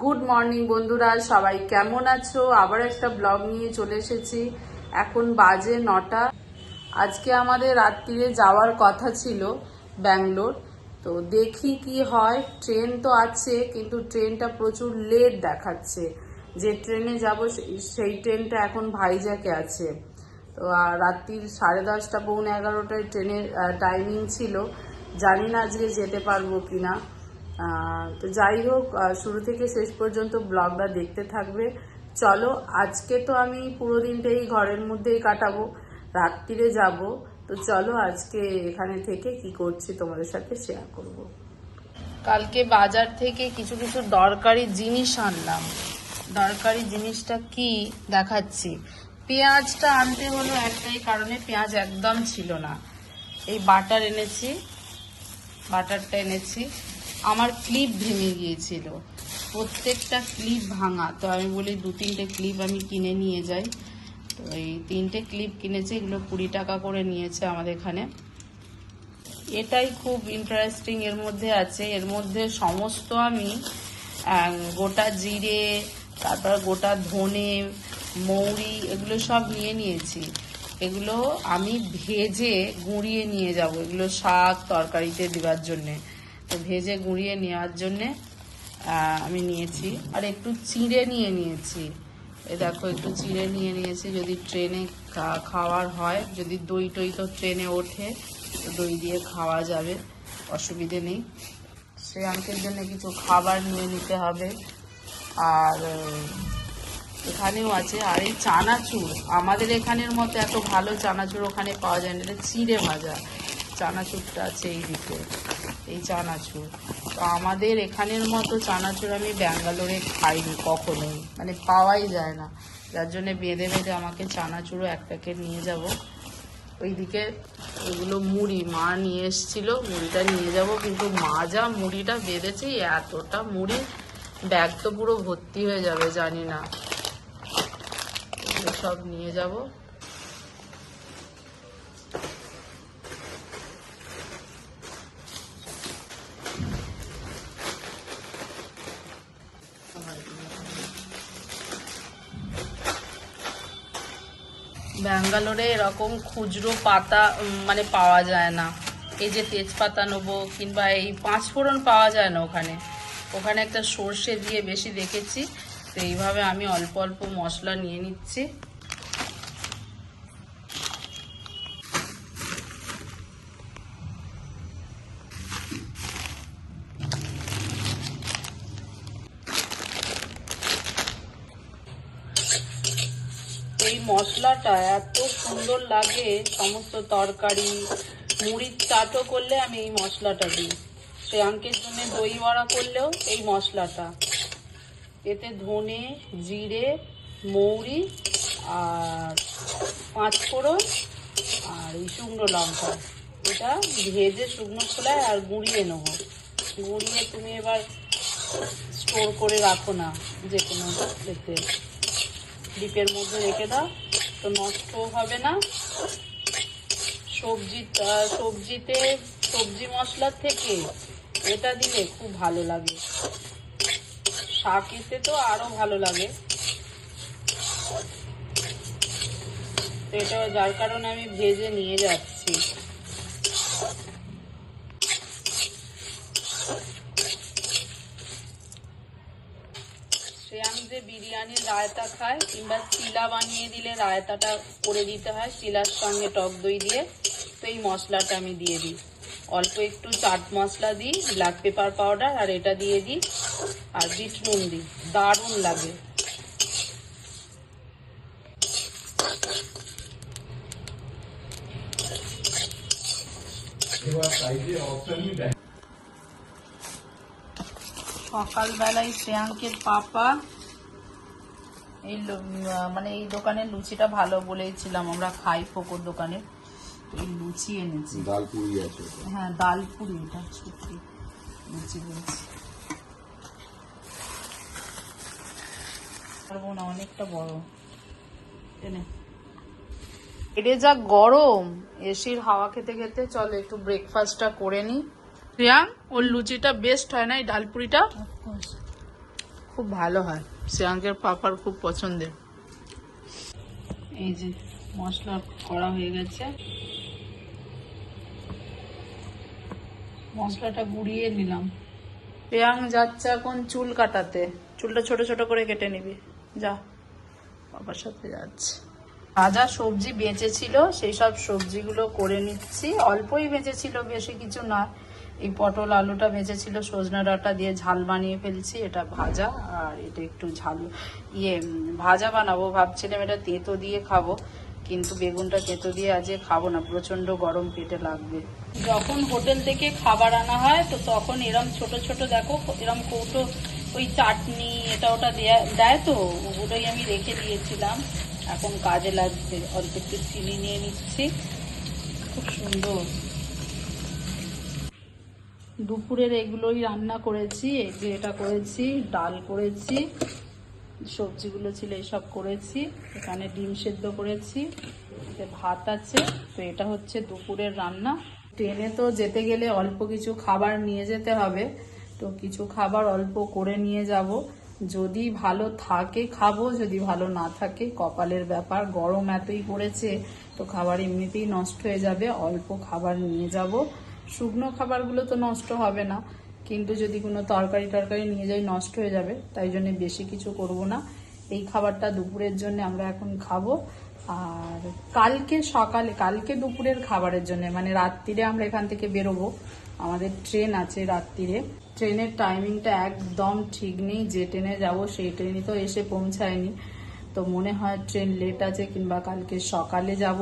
Good morning বন্ধুরা, সবাই কেমন আছো? আবার একটা ব্লগ নিয়ে চলে এসেছি। এখন বাজে নটা। আজকে আমাদের রাত্রিরে যাওয়ার কথা ছিল ব্যাঙ্গালোর। তো দেখি কি হয়। ট্রেন তো আছে, কিন্তু ট্রেনটা প্রচুর লেট দেখাচ্ছে। যে ট্রেনে যাব, সেই ট্রেনটা এখন ভাইজাকে আছে। তো রাত্রির সাড়ে দশটা, পৌনে এগারোটায় ট্রেনের টাইমিং ছিল। জানি না আজকে যেতে পারব কিনা। তো যাই হোক শুরু থেকে শেষ পর্যন্ত ব্লগটা দেখতে থাকবে। চলো, আজকে তো আমি পুরো দিনটাই ঘরের মধ্যেই কাটাবো, রাত্রিরে যাব। তো চলো, আজকে এখানে থেকে কি করছি তোমাদের সাথে শেয়ার করব। কালকে বাজার থেকে কিছু কিছু দরকারি জিনিস আনলাম। দরকারি জিনিসটা কি দেখাচ্ছি? পেঁয়াজটা আনতে হলো একটাই কারণে পেঁয়াজ একদম ছিল না। এই বাটার এনেছি, বাটারটা এনেছি। আমার ক্লিপ ভেঙে গিয়েছিল। প্রত্যেকটা ক্লিপ ভাঙা। তো আমি বলি, দু তিনটে ক্লিপ আমি কিনে নিয়ে যাই। তো এই তিনটে ক্লিপ কিনেছি, এগুলো কুড়ি টাকা করে নিয়েছে আমাদের এখানে। এটাই খুব ইন্টারেস্টিং এর মধ্যে আছে। এর মধ্যে সমস্ত আমি গোটা জিরে, তারপর গোটা ধনে, মৌরি, এগুলো সব নিয়ে নিয়েছি। এগুলো আমি ভেজে গুঁড়িয়ে নিয়ে যাব। এগুলো শাক তরকারিতে দেওয়ার জন্যে। তো ভেজে গুঁড়িয়ে নেওয়ার জন্যে আমি নিয়েছি। আর একটু চিড়ে নিয়ে নিয়েছি। এ দেখো, একটু চিড়ে নিয়ে নিয়েছি। যদি ট্রেনে খাওয়ার হয়, যদি দই টই তো ট্রেনে ওঠে, তো দই দিয়ে খাওয়া যাবে, অসুবিধে নেই। শ্রেয়াঙ্কের জন্য কিছু খাবার নিয়ে নিতে হবে। আর এখানেও আছে। আর এই চানাচুর, আমাদের এখানের মতো এত ভালো চানাচুর ওখানে পাওয়া যায় না। এটা চিড়ে ভাজা। চানাচুরটা আছে এই দিকে। এই চানাচুর। তো আমাদের এখানের মতো চানাচুর আমি ব্যাঙ্গালোরে খাইনি, কখনোই। মানে পাওয়াই যায় না। যার জন্য বেঁধে বেঁধে আমাকে চানাচুরও এক প্যাকেট নিয়ে যাব। ওইদিকে ওইগুলো মুড়ি, মা নিয়ে এসেছিল, মুড়িটা নিয়ে যাব। কিন্তু মা যা মুড়িটা বেঁধেছে এতটা মুড়ি, ব্যাগ তো পুরো ভর্তি হয়ে যাবে, জানি না। সব নিয়ে যাব। ব্যাঙ্গালোরে এরকম খুচরো পাতা মানে পাওয়া যায় না। এই যে তেজপাতা নেব, কিংবা এই পাঁচফোড়ন পাওয়া যায় না ওখানে। ওখানে একটা সর্ষে দিয়ে বেশি দেখেছি, তো এইভাবে আমি অল্প অল্প মশলা নিয়ে নিচ্ছি এই মশলাটা এত সুন্দর লাগে, সমস্ত তরকারি, মুড়ির চাটও করলে আমি এই মশলাটা দিই। শ্রেয়াঙ্কের জন্য দই বড়া করলেও এই মশলাটা। এতে ধনে, জিরে, মৌরি আর পাঁচফোড়ন আর এই শুকনো লঙ্কা। এটা ভেজে শুকনো খোলায় আর গুঁড়িয়ে নেব। গুঁড়িয়ে তুমি এবার স্টোর করে রাখো না যে কোনো এতে। ডিপের মধ্যে রেখে দাও। তো নষ্টও হবে না। সবজি সবজিতে সবজি মশলার থেকে এটা দিলে খুব ভালো লাগে। শাকেতে তো আরও ভালো লাগে। তো এটা যার কারণে আমি ভেজে নিয়ে যাচ্ছি শ্রেয়াং যে বিরিয়ানির রায়তা খায়, কিংবা চিলা বানিয়ে দিলে রায়তাটা করে দিতে হয় চিলার সঙ্গে টক দই দিয়ে। তো এই মশলাটা আমি দিয়ে দিই। অল্প একটু চাট মশলা দিই ব্ল্যাক পেপার পাউডার আর এটা দিয়ে দিই, আর বিট নুন দিই। দারুণ লাগে। সকালবেলায় শ্রেয়াঙ্কের পাপা এই মানে এই দোকানের লুচিটা ভালো বলেছিলাম আমরা খাই ফোকর দোকানে। এই লুচি এনেছি। ডাল পুরি আছে হ্যাঁ ডাল পুরি এটা সত্যি লুচি বলছি। পারব না অনেকটা বড়। এনে এটা যা গরম এসির হাওয়া খেতে খেতে চলো একটু ব্রেকফাস্টটা করে নি। রিয়াং ওর লুচিটা বেস্ট হয় না এই ডালপুরিটা খুব ভালো হয়। শ্রেয়াঙ্কের পাপার খুব পছন্দের। এই যে মশলা করা হয়ে গেছে। মশলাটা গুঁড়িয়ে নিলাম। পেয়াং যাচ্ছে এখন চুল কাটাতে। চুলটা ছোট ছোট করে কেটে নিবি। যা বাবার সাথে যাচ্ছে। ভাজা সবজি বেঁচেছিল সেই সব সবজিগুলো করে নিচ্ছি। অল্পই বেঁচেছিল বেশি কিছু না এই পটল আলুটা বেঁচেছিল সজনা ডাঁটা দিয়ে ঝাল বানিয়ে ফেলছি, এটা ভাজা, আর এটা একটু ঝাল ইয়ে ভাজা বানাবো ভাবছিলাম, এটা তেতো দিয়ে খাব, কিন্তু বেগুনটা তেতো দিয়ে আজকে খাব না প্রচণ্ড গরম পেটে লাগবে। যখন হোটেল থেকে খাবার আনা হয়, তো তখন এরম ছোট ছোট, দেখো, এরম কৌটো, ওই চাটনি, এটা ওটা দেয়া- দেয় তো, ওগুলোই আমি রেখে দিয়েছিলাম, এখন কাজে লাগছে, অল্প একটু চিনি নিয়ে নিচ্ছি। খুব সুন্দর। দুপুরের এগুলোই রান্না করেছি এটা করেছি, ডাল করেছি, সবজিগুলো ছিল এইসব করেছি, এখানে ডিম সেদ্ধ করেছি ভাত আছে, তো এটা হচ্ছে দুপুরের রান্না। ট্রেনে তো যেতে গেলে অল্প কিছু খাবার নিয়ে যেতে হবে, তো কিছু খাবার অল্প করে নিয়ে যাব। যদি ভালো থাকে খাব, যদি ভালো না থাকে কপালের ব্যাপার, গরম এতই পড়েছে, তো খাবার এমনিতেই নষ্ট হয়ে যাবে, অল্প খাবার নিয়ে যাব। শুকনো খাবারগুলো তো নষ্ট হবে না, কিন্তু যদি কোনো তরকারি টরকারি নিয়ে যাই নষ্ট হয়ে যাবে, তাই জন্য বেশি কিছু করব না। এই খাবারটা দুপুরের জন্য আমরা এখন খাব। আর কালকে সকালে, কালকে দুপুরের খাবারের জন্য মানে রাত্রিরে আমরা এখান থেকে বেরোবো। আমাদের ট্রেন আছে রাত্রিরে। ট্রেনের টাইমিংটা একদম ঠিক নেই, যে ট্রেনে যাব সেই ট্রেনই তো এসে পৌঁছায়নি। তো মনে হয় ট্রেন লেট আছে কিংবা কালকে সকালে যাব।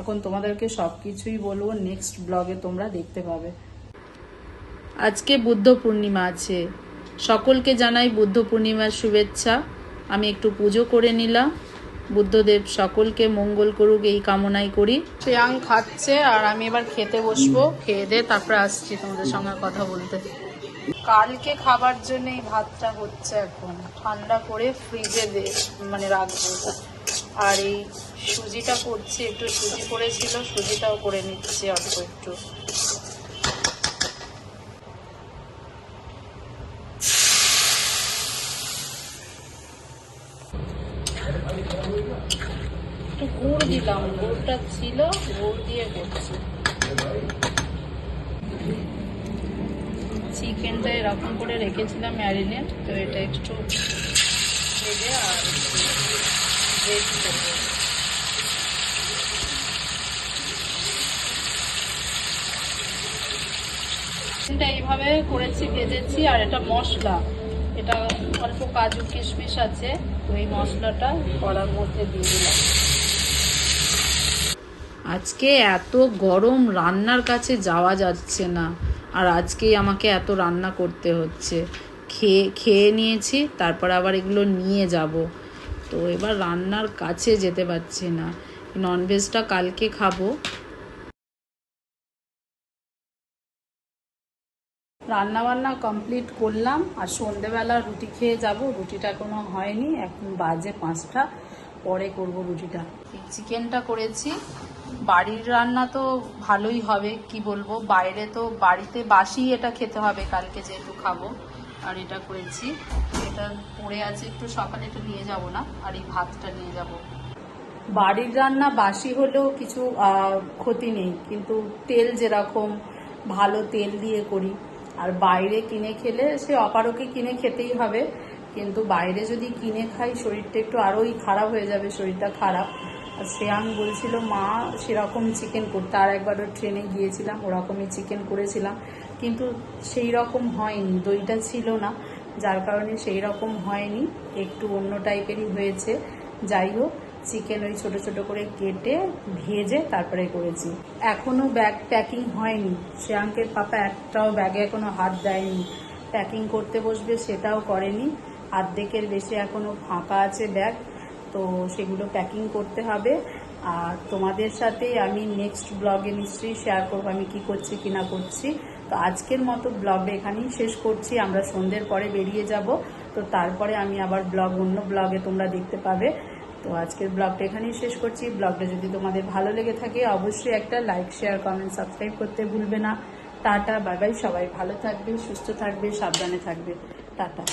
এখন তোমাদেরকে সবকিছুই বলব নেক্সট ব্লগে তোমরা দেখতে পাবে। আজকে বুদ্ধ পূর্ণিমা আছে। সকলকে জানাই বুদ্ধ পূর্ণিমার শুভেচ্ছা। আমি একটু পুজো করে নিলাম। বুদ্ধদেব সকলকে মঙ্গল করুক এই কামনাই করি। শ্রেয়াং খাচ্ছে আর আমি এবার খেতে বসবো। খেয়ে দিয়ে তারপরে আসছি তোমাদের সঙ্গে কথা বলতে। কালকে খাবার জন্য এই ভাতটা হচ্ছে এখন। ঠান্ডা করে ফ্রিজে দে মানে রাখব। আর এই সুজিটা করছি, একটু সুজি করেছিল, সুজিটাও করে নিচ্ছি অল্প একটু। একটু গুড় দিলাম, গুড়টা ছিল, গুড় দিয়ে করছি। চিকেনটা এরকম করে রেখেছিলাম ম্যারিনেট, তো এটা একটু ভেজে আর এইভাবে করেছি, ভেজেছি, আর এটা মশলা। এটা অল্প কাজু কিশমিশ আছে এই মশলাটা কড়ার মধ্যে দিয়ে দিলাম। আজকে এত গরম, রান্নার কাছে যাওয়া যাচ্ছে না, আর আজকেই আমাকে এত রান্না করতে হচ্ছে। খেয়ে খেয়ে নিয়েছি, তারপর আবার এগুলো নিয়ে যাব। তো এবার রান্নার কাছে যেতে পারছি না। ননভেজটা কালকে খাব। রান্না বান্না কমপ্লিট করলাম, আর সন্ধেবেলা রুটি খেয়ে যাব। রুটিটা কোনো হয়নি, এখন বাজে পাঁচটা। পরে করব রুটিটা। চিকেনটা করেছি। বাড়ির রান্না তো ভালোই হবে, কি বলব? বাইরে তো বাড়িতে বাসি এটা খেতে হবে কালকে যেহেতু খাব। আর এটা করেছি। এটা পড়ে আছে, একটু সকালে একটু নিয়ে যাব না, আর এই ভাতটা নিয়ে যাব। বাড়ির রান্না বাসি হলেও কিছু ক্ষতি নেই, কিন্তু তেল যেরকম ভালো তেল দিয়ে করি। আর বাইরে কিনে খেলে, সে অপারকে কিনে খেতেই হবে, কিন্তু বাইরে যদি কিনে খাই, শরীরটা একটু আরোই খারাপ হয়ে যাবে, শরীরটা খারাপ। আর শ্রেয়াং বলছিল, মা সেরকম চিকেন করতে আর একবারও ট্রেনে গিয়েছিলাম, ওরকমই চিকেন করেছিলাম, কিন্তু সেই রকম হয়নি, দইটা ছিল না। যার কারণে সেই রকম হয়নি, একটু অন্য টাইপেরই হয়েছে। যাই হোক, চিকেন ওই ছোট ছোট করে কেটে ভেজে তারপরে করেছি। এখনও ব্যাগ প্যাকিং হয়নি। শ্রেয়াঙ্কের পাপা একটাও ব্যাগে এখনও হাত দেয়নি। প্যাকিং করতে বসবে সেটাও করেনি। আর্ধেকের বেশি এখনও ফাঁকা আছে ব্যাগ, তো সেগুলো প্যাকিং করতে হবে। আর তোমাদের সাথে আমি নেক্সট ব্লগে নিশ্চয়ই শেয়ার করব আমি কি করছি, কি না করছি। তো আজকের মতো ব্লগটা এখানেই শেষ করছি। আমরা সন্ধ্যের পরে বেরিয়ে যাব। তো তারপরে আমি আবার ব্লগ, অন্য ব্লগে তোমরা দেখতে পাবে। তো আজকের ব্লগটা এখানেই শেষ করছি। ব্লগটা যদি তোমাদের ভালো লেগে থাকে, অবশ্যই একটা লাইক, শেয়ার, কমেন্ট, সাবস্ক্রাইব করতে ভুলবে না। Tata, bye bye. সবাই ভালো থাকবে, সুস্থ থাকবে, সাবধানে থাকবে। টাটা।